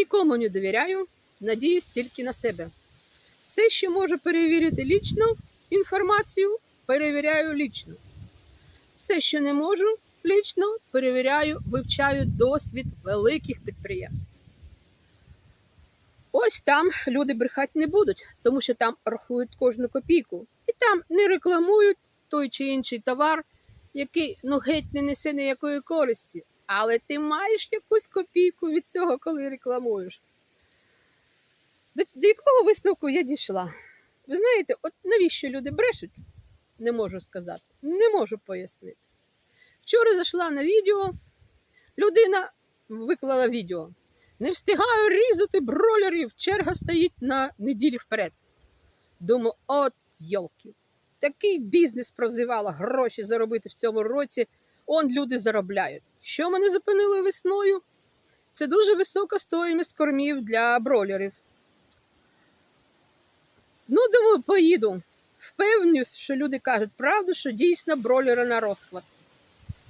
Нікому не довіряю, надіюсь тільки на себе. Все, що можу перевірити лічно, інформацію перевіряю лічно. Все, що не можу лічно, перевіряю, вивчаю досвід великих підприємств. Ось там люди брехати не будуть, тому що там рахують кожну копійку. І там не рекламують той чи інший товар, який ну геть не несе ніякої користі. Але ти маєш якусь копійку від цього, коли рекламуєш. До, до якого висновку я дійшла? Ви знаєте, от навіщо люди брешуть? Не можу сказати, не можу пояснити. Вчора зайшла на відео, людина виклала відео. Не встигаю різати бролерів, черга стоїть на неділі вперед. Думаю, от йолки, такий бізнес прозивала, гроші заробити в цьому році. Он люди заробляють. Що мене зупинило весною? Це дуже висока стоїмість кормів для бролерів. Ну, думаю, поїду. Впевнюсь, що люди кажуть правду, що дійсно бролери на розхват.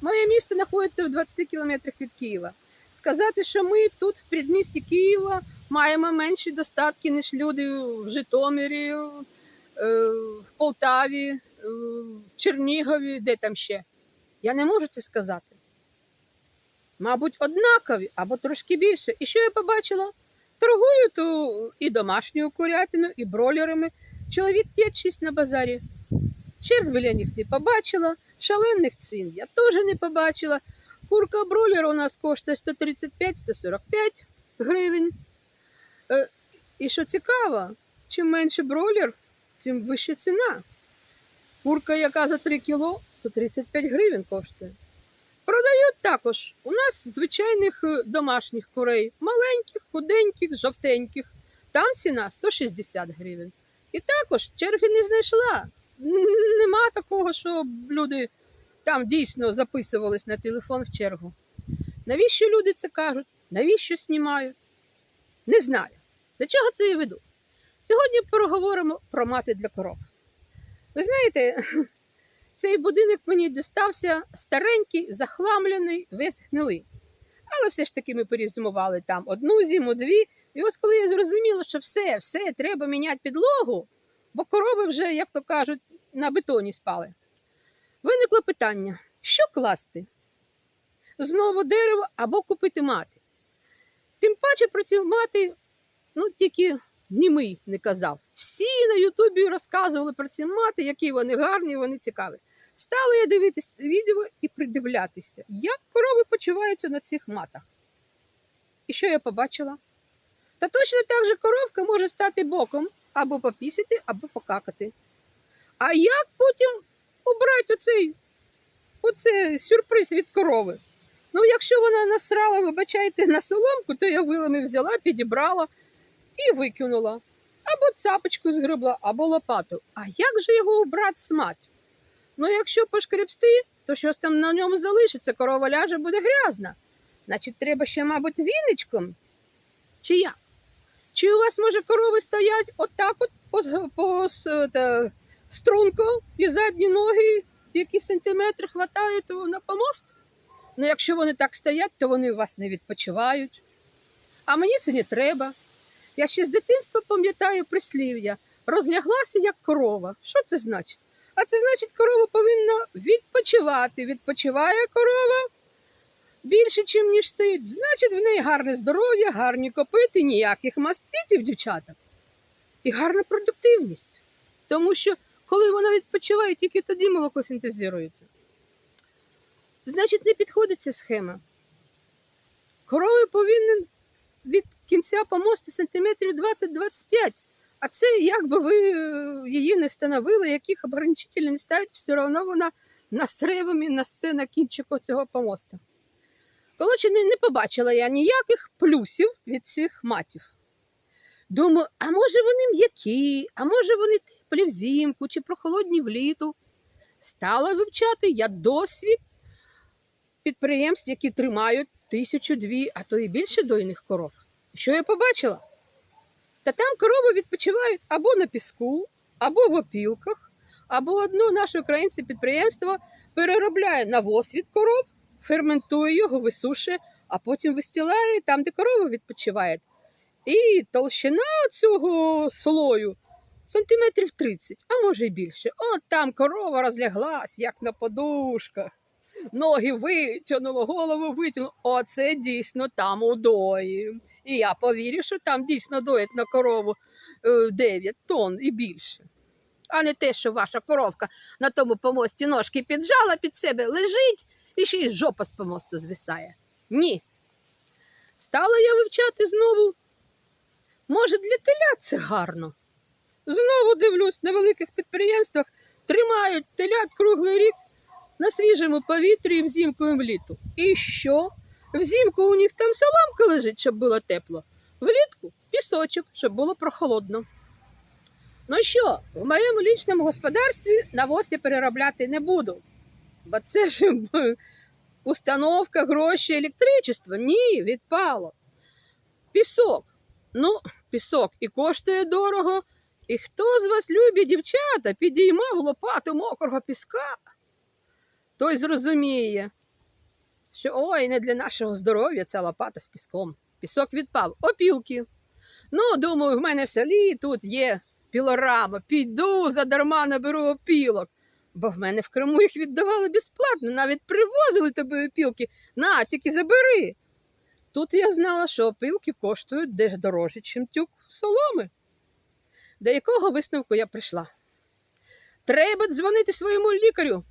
Моє місто знаходиться в 20 кілометрах від Києва. Сказати, що ми тут, в передмісті Києва, маємо менші достатки, ніж люди в Житомирі, е, в Полтаві, е, в Чернігові, де там ще. Я не можу це сказати. Мабуть, однакові або трошки більше. І що я побачила? Торгують у- і домашньою курятиною, і бролерами. Чоловік 5-6 на базарі. Черг біля них не побачила, шалених цін я теж не побачила. Курка бройлера у нас коштує 135-145 гривень. Е, І що цікаво, чим менше бройлер, тим вища ціна. Курка, яка за 3 кіло, 135 гривень коштує. Продають також у нас звичайних е, домашніх курей, маленьких, худеньких, жовтеньких. Там ціна 160 гривень. І також черги не знайшла. Нема такого, що люди там дійсно записувались на телефон в чергу. Навіщо люди це кажуть? Навіщо знімають? Не знаю. До чого це я веду? Сьогодні поговоримо про мати для коров. Ви знаєте, цей будинок мені дістався старенький, захламлений, весь гнилий. Але все ж таки ми перезимували там одну зиму, дві. І ось коли я зрозуміла, що все, все, треба міняти підлогу, бо корови вже, як то кажуть, на бетоні спали. Виникло питання: що класти? Знову дерево або купити мати. Тим паче про ці мати, ну тільки німий не казав. Всі на Ютубі розказували про ці мати, які вони гарні, вони цікаві. Стала я дивитися відео і придивлятися, як корови почуваються на цих матах. І що я побачила? Та точно так же коровка може стати боком або попісити, або покакати. А як потім обрати оцей, оцей сюрприз від корови? Ну, якщо вона насрала, вибачайте, на соломку, то я вилами взяла, підібрала і викинула. Або цапочку згребла, або лопату. А як же його обрати смать? Ну, якщо пошкребсти, то щось там на ньому залишиться, корова ляже буде грязна. Значить, треба ще, мабуть, віничком. Чи як? Чи у вас, може, корови стоять отак от по, по та, струнко і задні ноги, які сантиметри хватають на помост? Ну, якщо вони так стоять, то вони у вас не відпочивають. А мені це не треба. Я ще з дитинства пам'ятаю прислів'я. Розляглася як корова. Що це значить? А це значить, корова повинна відпочивати. Відпочиває корова більше, чим ніж стоїть. Значить, в неї гарне здоров'я, гарні копити, ніяких маститів, дівчата. І гарна продуктивність. Тому що, коли вона відпочиває, тільки тоді молоко синтезується. Значить, не підходить ця схема. Корови повинен від кінця помости сантиметрів 20-25. А це, як би ви е, її не становили, яких оборончителів не ставить, все одно вона насревами несе на кінчику цього помоста. Коротше, не, не побачила я ніяких плюсів від цих матів. Думаю, а може вони м'які, а може вони теплі взимку чи прохолодні вліту. Стала вивчати я досвід підприємств, які тримають тисячу-дві, а то і більше дойних коров. Що я побачила? Та там корови відпочивають або на піску, або в опілках, або одно наше українське підприємство переробляє навоз від коров, ферментує його, висушує, а потім вистілає там, де корова відпочиває. І толщина цього слою сантиметрів 30, а може й більше. От там корова розляглась, як на подушках. Ноги витягнуло, голову витягнуло. Оце дійсно там удої. І я повірю, що там дійсно доять на корову е, 9 тонн і більше. А не те, що ваша коровка на тому помості ножки піджала під себе, лежить і ще й жопа з помосту звисає. Ні. Стала я вивчати знову. Може, для теля це гарно. Знову дивлюсь, на великих підприємствах тримають телят круглий рік на свіжому повітрі і взимку і влітку. І що? Взимку у них там соломка лежить, щоб було тепло. Влітку пісочок, щоб було прохолодно. Ну що, в моєму лічному господарстві навоз я переробляти не буду. Бо це ж установка, гроші, електричество. Ні, відпало. Пісок. Ну, пісок і коштує дорого. І хто з вас любить, дівчата, підіймав лопату мокрого піска, той зрозуміє, що ой, не для нашого здоров'я ця лопата з піском. Пісок відпав. Опілки. Ну, думаю, в мене в селі тут є пілорама. Піду задарма наберу опілок. Бо в мене в Криму їх віддавали безплатно, навіть привозили тобі опілки. На, тільки забери. Тут я знала, що опилки коштують дещо дорожче, ніж тюк соломи. До якого висновку я прийшла? Треба дзвонити своєму лікарю.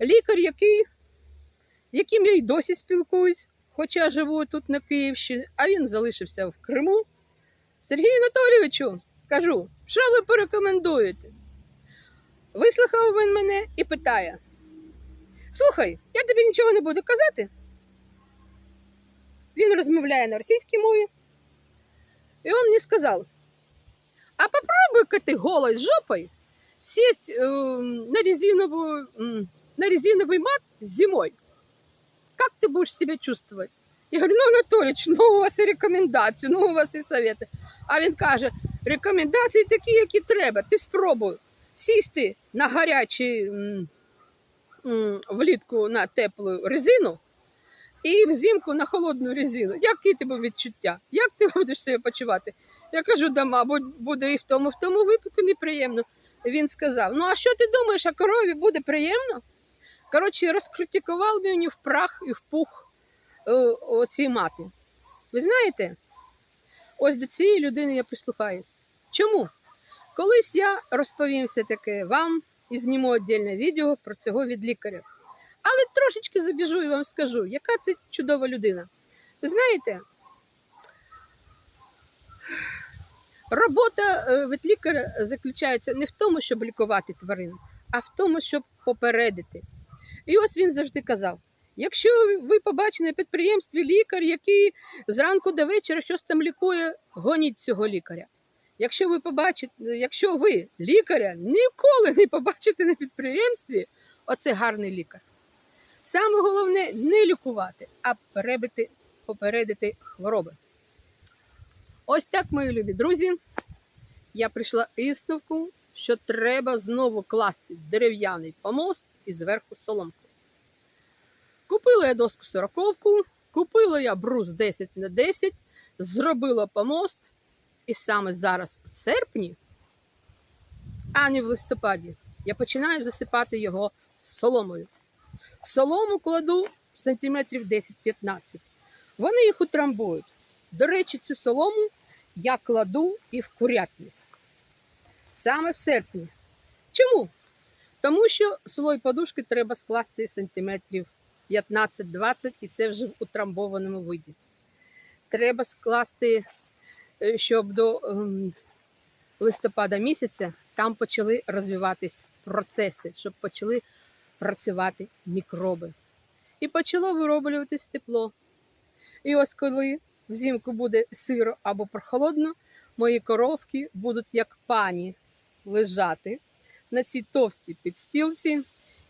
Лікар, який, яким я й досі спілкуюсь, хоча живу тут на Київщині, а він залишився в Криму. Сергію Анатолійовичу, кажу, що ви порекомендуєте? Вислухав він мене і питає: Слухай, я тобі нічого не буду казати. Він розмовляє на російській мові. І він мені сказав: а попробуй-ка ты голой жопой сесть э, на, резиновую, м, на резиновый мат зимой. Как ты будешь себя чувствовать? Я говорю, ну, Анатолійович, ну у вас і рекомендації, ну у вас і совети. А він каже, рекомендації такі, які треба. Ти спробуй сісти на м, влітку на теплу резину і взимку на холодну резину. Які тебе відчуття? Як ти будеш себе почувати? Я кажу, да, мабуть, буде і в тому, в тому випадку неприємно. Він сказав: Ну, а що ти думаєш, а корові буде приємно? Коротше, розкритикував мені в прах і в пух е, оці мати. Ви знаєте, ось до цієї людини я прислухаюсь. Чому? Колись я розповім все таки вам і зніму віддільне відео про цього від лікаря. Але трошечки забіжу і вам скажу, яка це чудова людина. Ви знаєте, Робота е, ветлікаря заключається не в тому, щоб лікувати тварин, а в тому, щоб попередити. І ось він завжди казав: якщо ви побачите на підприємстві лікар, який зранку до вечора щось там лікує, гоніть цього лікаря. Якщо ви побачите, якщо ви лікаря ніколи не побачите на підприємстві, оце гарний лікар. Саме головне не лікувати, а перебити, попередити хвороби. Ось так, мої любі друзі. Я прийшла висновку, що треба знову класти дерев'яний помост і зверху соломку. Купила я доску сороковку, купила я брус 10 на 10, зробила помост. І саме зараз, у серпні, а не в листопаді, я починаю засипати його соломою. Солому кладу сантиметрів 10-15. Вони їх утрамбують. До речі, цю солому я кладу і в курятник. Саме в серпні. Чому? Тому що слой подушки треба скласти сантиметрів 15-20, і це вже в утрамбованому виді. Треба скласти, е, щоб до ем, листопада місяця там почали розвиватись процеси, щоб почали працювати мікроби. І почало вироблюватись тепло. І ось коли взимку буде сиро або прохолодно, мої коровки будуть як пані лежати на цій товстій підстілці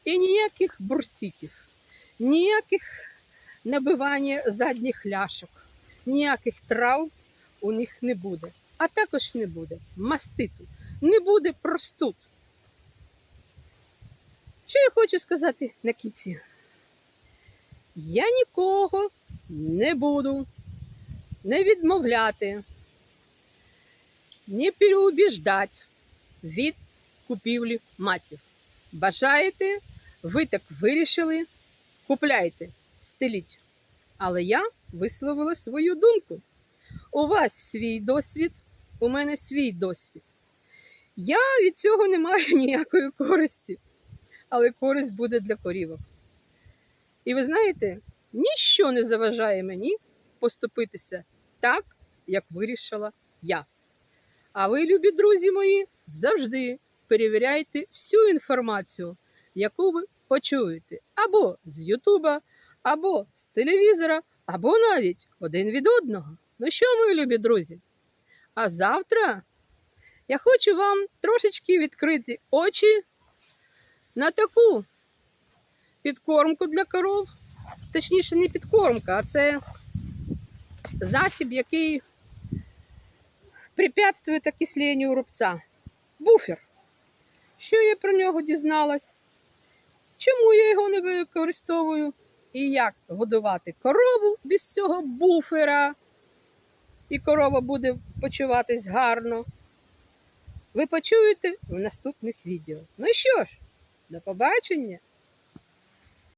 і ніяких бурсітів, ніяких набивання задніх ляшок, ніяких трав у них не буде. А також не буде маститу, не буде простуд. Що я хочу сказати на кінці? Я нікого не буду не відмовляти не переубіждать від купівлі матів. Бажаєте, ви так вирішили, купляйте, стеліть. Але я висловила свою думку. У вас свій досвід, у мене свій досвід. Я від цього не маю ніякої користі, але користь буде для корівок. І ви знаєте, ніщо не заважає мені поступитися так, як вирішила я. А ви, любі друзі мої, завжди перевіряйте всю інформацію, яку ви почуєте або з Ютуба, або з телевізора, або навіть один від одного. Ну що, мої любі друзі? А завтра я хочу вам трошечки відкрити очі на таку підкормку для коров. Точніше, не підкормка, а це засіб, який препятствує окисленню рубця. Буфер. Що я про нього дізналась? Чому я його не використовую? І як годувати корову без цього буфера? І корова буде почуватись гарно. Ви почуєте в наступних відео. Ну що ж, до побачення!